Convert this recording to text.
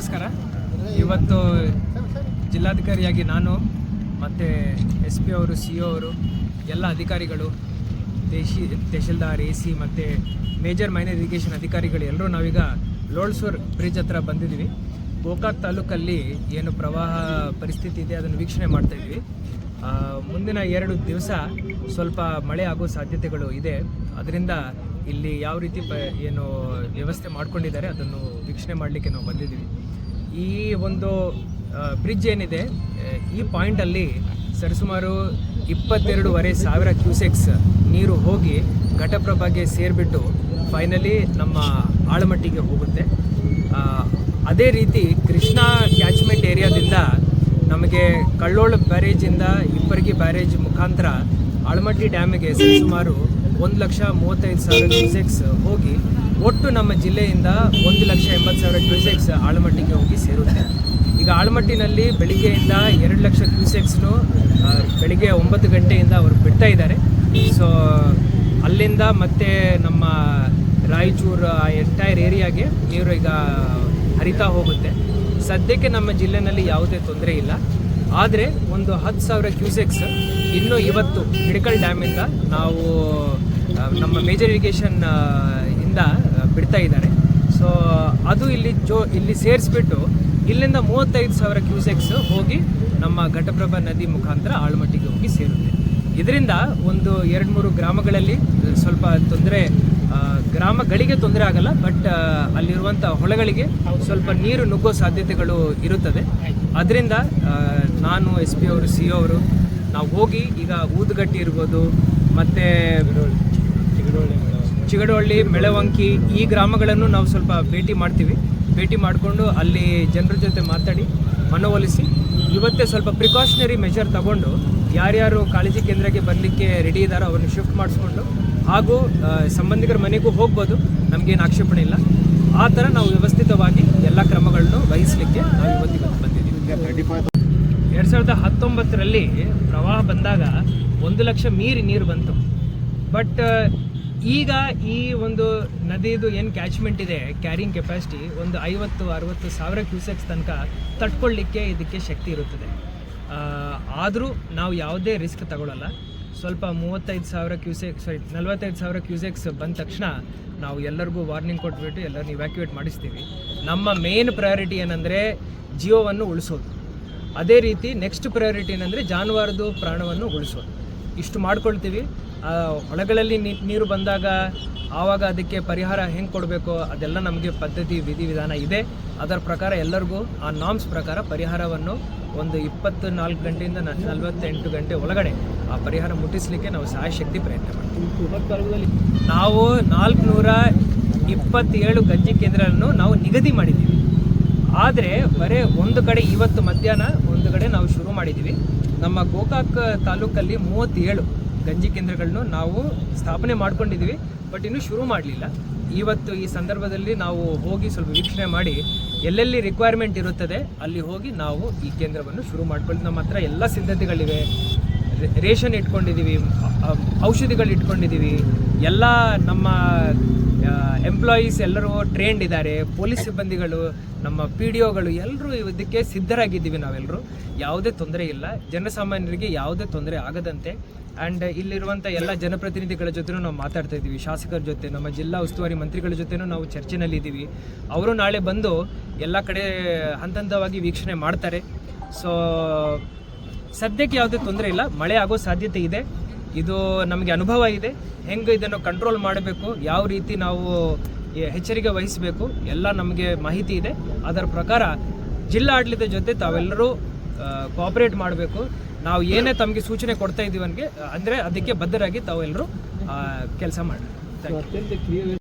ನಮಸ್ಕಾರ. ಇವತ್ತು ಜಿಲ್ಲಾಧಿಕಾರಿಯಾಗಿ ನಾನು, ಮತ್ತು ಎಸ್ ಪಿ ಅವರು, ಸಿ ಒ ಅವರು, ಎಲ್ಲ ಅಧಿಕಾರಿಗಳು ದೇಶಿ ತಹಶೀಲ್ದಾರ್, ಎ ಸಿ, ಮತ್ತು ಮೇಜರ್ ಮೈನರ್ ಇರಿಗೇಷನ್ ಅಧಿಕಾರಿಗಳು ಎಲ್ಲರೂ ನಾವೀಗ ಲೋಳ್ಸೂರ್ ಬ್ರಿಡ್ಜ್ ಹತ್ರ ಬಂದಿದ್ದೀವಿ. ಗೋಕಾಕ್ ತಾಲೂಕಲ್ಲಿ ಏನು ಪ್ರವಾಹ ಪರಿಸ್ಥಿತಿ ಇದೆ, ಅದನ್ನು ವೀಕ್ಷಣೆ ಮಾಡ್ತಾಯಿದ್ವಿ ಮುಂದಿನ ಎರಡು ದಿವಸ ಸ್ವಲ್ಪ ಮಳೆ ಆಗೋ ಸಾಧ್ಯತೆಗಳು ಇದೆ. ಅದರಿಂದ ಇಲ್ಲಿ ಯಾವ ರೀತಿ ಏನು ವ್ಯವಸ್ಥೆ ಮಾಡ್ಕೊಂಡಿದ್ದಾರೆ ಅದನ್ನು ವೀಕ್ಷಣೆ ಮಾಡಲಿಕ್ಕೆ ನಾವು ಬಂದಿದ್ದೀವಿ. ಈ ಒಂದು ಬ್ರಿಡ್ಜ್ ಏನಿದೆ ಈ ಪಾಯಿಂಟಲ್ಲಿ ಸರಿಸುಮಾರು ಇಪ್ಪತ್ತೆರಡೂವರೆ ಸಾವಿರ ಕ್ಯೂಸೆಕ್ಸ್ ನೀರು ಹೋಗಿ ಘಟಪ್ರಭಾಗೆ ಸೇರಿಬಿಟ್ಟು ಫೈನಲಿ ನಮ್ಮ ಆಳಮಟ್ಟಿಗೆ ಹೋಗುತ್ತೆ. ಅದೇ ರೀತಿ ಕೃಷ್ಣಾ ಕ್ಯಾಚ್ಮೆಂಟ್ ಏರಿಯಾದಿಂದ ನಮಗೆ ಕಳ್ಳೋಳ ಬ್ಯಾರೇಜಿಂದ ಇಬ್ಬರಿಗೆ ಬ್ಯಾರೇಜ್ ಮುಖಾಂತರ ಆಳಮಟ್ಟಿ ಡ್ಯಾಮಿಗೆ ಸುಮಾರು ಒಂದು ಲಕ್ಷ ಮೂವತ್ತೈದು ಸಾವಿರ ಕ್ಯೂಸೆಕ್ಸ್ ಹೋಗಿ ಒಟ್ಟು ನಮ್ಮ ಜಿಲ್ಲೆಯಿಂದ ಒಂದು ಲಕ್ಷ ಎಂಬತ್ತು ಸಾವಿರ ಕ್ಯೂಸೆಕ್ಸ್ ಆಳಮಟ್ಟಿಗೆ ಹೋಗಿ ಸೇರುತ್ತೆ. ಈಗ ಆಳಮಟ್ಟಿನಲ್ಲಿ ಬೆಳಿಗ್ಗೆಯಿಂದ ಎರಡು ಲಕ್ಷ ಕ್ಯೂಸೆಕ್ಸ್ನು ಬೆಳಿಗ್ಗೆ ಒಂಬತ್ತು ಗಂಟೆಯಿಂದ ಅವರು ಬಿಡ್ತಾ ಇದ್ದಾರೆ. ಸೊ ಅಲ್ಲಿಂದ ಮತ್ತೆ ನಮ್ಮ ರಾಯಚೂರು, ಆ ಎಂಟೈರ್ ಏರಿಯಾಗೆ ನೀರು ಈಗ ಹರಿತಾ ಹೋಗುತ್ತೆ. ಸದ್ಯಕ್ಕೆ ನಮ್ಮ ಜಿಲ್ಲೆನಲ್ಲಿ ಯಾವುದೇ ತೊಂದರೆ ಇಲ್ಲ. ಆದರೆ ಒಂದು ಹತ್ತು ಸಾವಿರ ಕ್ಯೂಸೆಕ್ಸ್ ಇನ್ನೂ ಇವತ್ತು ಹಿಡಕಲ್ ಡ್ಯಾಮಿಂದ ನಾವು ನಮ್ಮ ಮೇಜರ್ ಇರಿಗೇಷನ್ ಇಂದ ಬಿಡ್ತಾ ಇದ್ದಾರೆ. ಸೊ ಅದು ಇಲ್ಲಿ ಜೋ, ಇಲ್ಲಿ ಸೇರಿಸ್ಬಿಟ್ಟು ಇಲ್ಲಿಂದ ಮೂವತ್ತೈದು ಸಾವಿರ ಕ್ಯೂಸೆಕ್ಸ್ ಹೋಗಿ ನಮ್ಮ ಘಟಪ್ರಭಾ ನದಿ ಮುಖಾಂತರ ಆಳ್ಮಟ್ಟಿಗೆ ಹೋಗಿ ಸೇರುತ್ತೆ. ಇದರಿಂದ ಒಂದು ಎರಡು ಮೂರು ಗ್ರಾಮಗಳಲ್ಲಿ ಸ್ವಲ್ಪ ತೊಂದರೆ ಗ್ರಾಮಗಳಿಗೆ ತೊಂದರೆ ಆಗಲ್ಲ ಬಟ್ ಅಲ್ಲಿರುವಂಥ ಹೊಳೆಗಳಿಗೆ ಸ್ವಲ್ಪ ನೀರು ನುಗ್ಗೋ ಸಾಧ್ಯತೆಗಳು ಇರುತ್ತದೆ. ಅದರಿಂದ ನಾನು ಎಸ್ ಪಿ ಅವರು ಸಿ ಅವರು, ನಾವು ಹೋಗಿ ಈಗ ಊದುಗಟ್ಟಿ ಇರ್ಬೋದು, ಮತ್ತು ಚಿಗಡವಳ್ಳಿ ಮೆಳವಂಕಿ ಈ ಗ್ರಾಮಗಳನ್ನು ನಾವು ಸ್ವಲ್ಪ ಭೇಟಿ ಮಾಡ್ತೀವಿ. ಭೇಟಿ ಮಾಡಿಕೊಂಡು ಅಲ್ಲಿ ಜನರ ಜೊತೆ ಮಾತಾಡಿ, ಮನವೊಲಿಸಿ, ಇವತ್ತೇ ಸ್ವಲ್ಪ ಪ್ರಿಕಾಷನರಿ ಮೆಷರ್ ತಗೊಂಡು ಯಾರ್ಯಾರು ಕಾಳಜಿ ಕೇಂದ್ರಕ್ಕೆ ಬರಲಿಕ್ಕೆ ರೆಡಿ ಇದ್ದಾರೋ ಅವ್ರನ್ನ ಶಿಫ್ಟ್ ಮಾಡಿಸ್ಕೊಂಡು ಹಾಗೂ ಸಂಬಂಧಿಕರ ಮನೆಗೂ ಹೋಗ್ಬೋದು, ನಮಗೇನು ಆಕ್ಷೇಪಣೆ ಇಲ್ಲ. ಆ ಥರ ನಾವು ವ್ಯವಸ್ಥಿತವಾಗಿ ಎಲ್ಲ ಕ್ರಮಗಳನ್ನು ವಹಿಸಲಿಕ್ಕೆ ನಾವು ಇವತ್ತಿಗೆ ಬಂದಿದ್ದೀವಿ. ಎರಡು ಸಾವಿರದ ಹತ್ತೊಂಬತ್ತರಲ್ಲಿ ಪ್ರವಾಹ ಬಂದಾಗ ಒಂದು ಲಕ್ಷ ಮೀರಿ ನೀರು ಬಂತು. ಬಟ್ ಈಗ ಈ ಒಂದು ನದಿದು ಏನು ಕ್ಯಾಚ್ಮೆಂಟ್ ಇದೆ ಕ್ಯಾರಿಂಗ್ ಕೆಪಾಸಿಟಿ ಒಂದು ಐವತ್ತು, ಅರವತ್ತು ಸಾವಿರ ಕ್ಯೂಸೆಕ್ಸ್ ತನಕ ತಟ್ಕೊಳ್ಳಿಕ್ಕೆ ಇದಕ್ಕೆ ಶಕ್ತಿ ಇರುತ್ತದೆ. ಆದರೂ ನಾವು ಯಾವುದೇ ರಿಸ್ಕ್ ತಗೊಳ್ಳಲ್ಲ ಸ್ವಲ್ಪ ಮೂವತ್ತೈದು ಸಾವಿರ ಕ್ಯೂಸೆಕ್ಸ್ ಸಾರಿ ನಲ್ವತ್ತೈದು ಸಾವಿರ ಕ್ಯೂಸೆಕ್ಸ್ ಬಂದ ತಕ್ಷಣ ನಾವು ಎಲ್ಲರಿಗೂ ವಾರ್ನಿಂಗ್ ಕೊಟ್ಬಿಟ್ಟು ಎಲ್ಲರನ್ನ ಇವ್ಯಾಕ್ಯುವೇಟ್ ಮಾಡಿಸ್ತೀವಿ. ನಮ್ಮ ಮೇನ್ ಪ್ರಯಾರಿಟಿ ಏನಂದರೆ ಜೀವವನ್ನು ಉಳಿಸೋದು. ಅದೇ ರೀತಿ ನೆಕ್ಸ್ಟ್ ಪ್ರಯಾರಿಟಿ ಏನಂದರೆ ಜಾನುವಾರದು ಪ್ರಾಣವನ್ನು ಉಳಿಸೋದು. ಇಷ್ಟು ಮಾಡ್ಕೊಳ್ತೀವಿ. ಹೊಳೆಗಳಲ್ಲಿ ನೀರು ಬಂದಾಗ ಆವಾಗ ಅದಕ್ಕೆ ಪರಿಹಾರ ಹೆಂಗೆ ಕೊಡಬೇಕು? ಅದೆಲ್ಲ ನಮಗೆ ಪದ್ಧತಿ ವಿಧಿವಿಧಾನ ಇದೆ. ಅದರ ಪ್ರಕಾರ ಎಲ್ಲರಿಗೂ ಆ ನಾಮ್ಸ್ ಪ್ರಕಾರ ಪರಿಹಾರವನ್ನು ಒಂದು ಇಪ್ಪತ್ತು ನಾಲ್ಕು ಗಂಟೆಯಿಂದ ನಲವತ್ತೆಂಟು ಗಂಟೆ ಒಳಗಡೆ ಆ ಪರಿಹಾರ ಮುಟ್ಟಿಸಲಿಕ್ಕೆ ನಾವು ಸಹಾಯಶಕ್ತಿ ಪ್ರಯತ್ನ ಮಾಡ್ತೀವಿ. ನಾವು ನಾಲ್ಕುನೂರ ಇಪ್ಪತ್ತೇಳು ಗಂಜಿ ಕೇಂದ್ರಗಳನ್ನು ನಾವು ನಿಗದಿ ಮಾಡಿದ್ದೀವಿ. ಆದರೆ ಬರೀ ಒಂದು ಕಡೆ ಇವತ್ತು ಮಧ್ಯಾಹ್ನ ಕಡೆ ನಾವು ಶುರು ಮಾಡಿದ್ದೀವಿ ನಮ್ಮ ಗೋಕಾಕ್ ತಾಲೂಕಲ್ಲಿ ಮೂವತ್ತೇಳು ಗಂಜಿ ಕೇಂದ್ರಗಳನ್ನು ನಾವು ಸ್ಥಾಪನೆ ಮಾಡ್ಕೊಂಡಿದ್ದೀವಿ ಬಟ್ ಇನ್ನೂ ಶುರು ಮಾಡಲಿಲ್ಲ. ಇವತ್ತು ಈ ಸಂದರ್ಭದಲ್ಲಿ ನಾವು ಹೋಗಿ ಸ್ವಲ್ಪ ವೀಕ್ಷಣೆ ಮಾಡಿ ಎಲ್ಲೆಲ್ಲಿ ರಿಕ್ವೈರ್ಮೆಂಟ್ ಇರುತ್ತದೆ, ಅಲ್ಲಿ ಹೋಗಿ ನಾವು ಈ ಕೇಂದ್ರವನ್ನು ಶುರು ಮಾಡ್ಕೊಂಡು ನಮ್ಮ ಹತ್ರ ಎಲ್ಲ ಸಿದ್ಧತೆಗಳಿವೆ. ರೇಷನ್ ಇಟ್ಕೊಂಡಿದ್ದೀವಿ ಔಷಧಿಗಳು ಇಟ್ಕೊಂಡಿದ್ದೀವಿ ಎಲ್ಲ ನಮ್ಮ ಎಂಪ್ಲಾಯೀಸ್ ಎಲ್ಲರೂ ಟ್ರೈನ್ಡ್ ಇದ್ದಾರೆ. ಪೊಲೀಸ್ ಸಿಬ್ಬಂದಿಗಳು, ನಮ್ಮ ಪಿ ಡಿ ಒಗಳು ಎಲ್ಲರೂ ಇದಕ್ಕೆ ಸಿದ್ಧರಾಗಿದ್ದೀವಿ ನಾವೆಲ್ಲರೂ ಯಾವುದೇ ತೊಂದರೆ ಇಲ್ಲ. ಜನಸಾಮಾನ್ಯರಿಗೆ ಯಾವುದೇ ತೊಂದರೆ ಆಗದಂತೆ. ಆ್ಯಂಡ್ ಇಲ್ಲಿರುವಂಥ ಎಲ್ಲ ಜನಪ್ರತಿನಿಧಿಗಳ ಜೊತೆನೂ ನಾವು ಮಾತಾಡ್ತಾ ಇದ್ದೀವಿ. ಶಾಸಕರ ಜೊತೆ, ನಮ್ಮ ಜಿಲ್ಲಾ ಉಸ್ತುವಾರಿ ಮಂತ್ರಿಗಳ ಜೊತೆನೂ ನಾವು ಚರ್ಚೆನಲ್ಲಿದ್ದೀವಿ ಅವರು ನಾಳೆ ಬಂದು ಎಲ್ಲ ಕಡೆ ಹಂತ ಹಂತವಾಗಿ ವೀಕ್ಷಣೆ ಮಾಡ್ತಾರೆ. ಸೊ ಸದ್ಯಕ್ಕೆ ಯಾವುದೇ ತೊಂದರೆ ಇಲ್ಲ. ಮಳೆ ಆಗೋ ಸಾಧ್ಯತೆ ಇದೆ. ಇದು ನಮಗೆ ಅನುಭವ ಇದೆ. ಹೆಂಗೆ ಇದನ್ನು ಕಂಟ್ರೋಲ್ ಮಾಡಬೇಕು, ಯಾವ ರೀತಿ ನಾವು ಎಚ್ಚರಿಕೆ ವಹಿಸಬೇಕು, ಎಲ್ಲ ನಮಗೆ ಮಾಹಿತಿ ಇದೆ. ಅದರ ಪ್ರಕಾರ ಜಿಲ್ಲಾಡಳಿತ ಜೊತೆ ತಾವೆಲ್ಲರೂ ಕೋಆಪರೇಟ್ ಮಾಡಬೇಕು. ನಾವು ಏನೇ ತಮಗೆ ಸೂಚನೆ ಕೊಡ್ತಾ ಇದ್ದೀವಿ ಅಂದರೆ ಅದಕ್ಕೆ ಬದ್ಧರಾಗಿ ತಾವೆಲ್ಲರೂ ಕೆಲಸ ಮಾಡಿ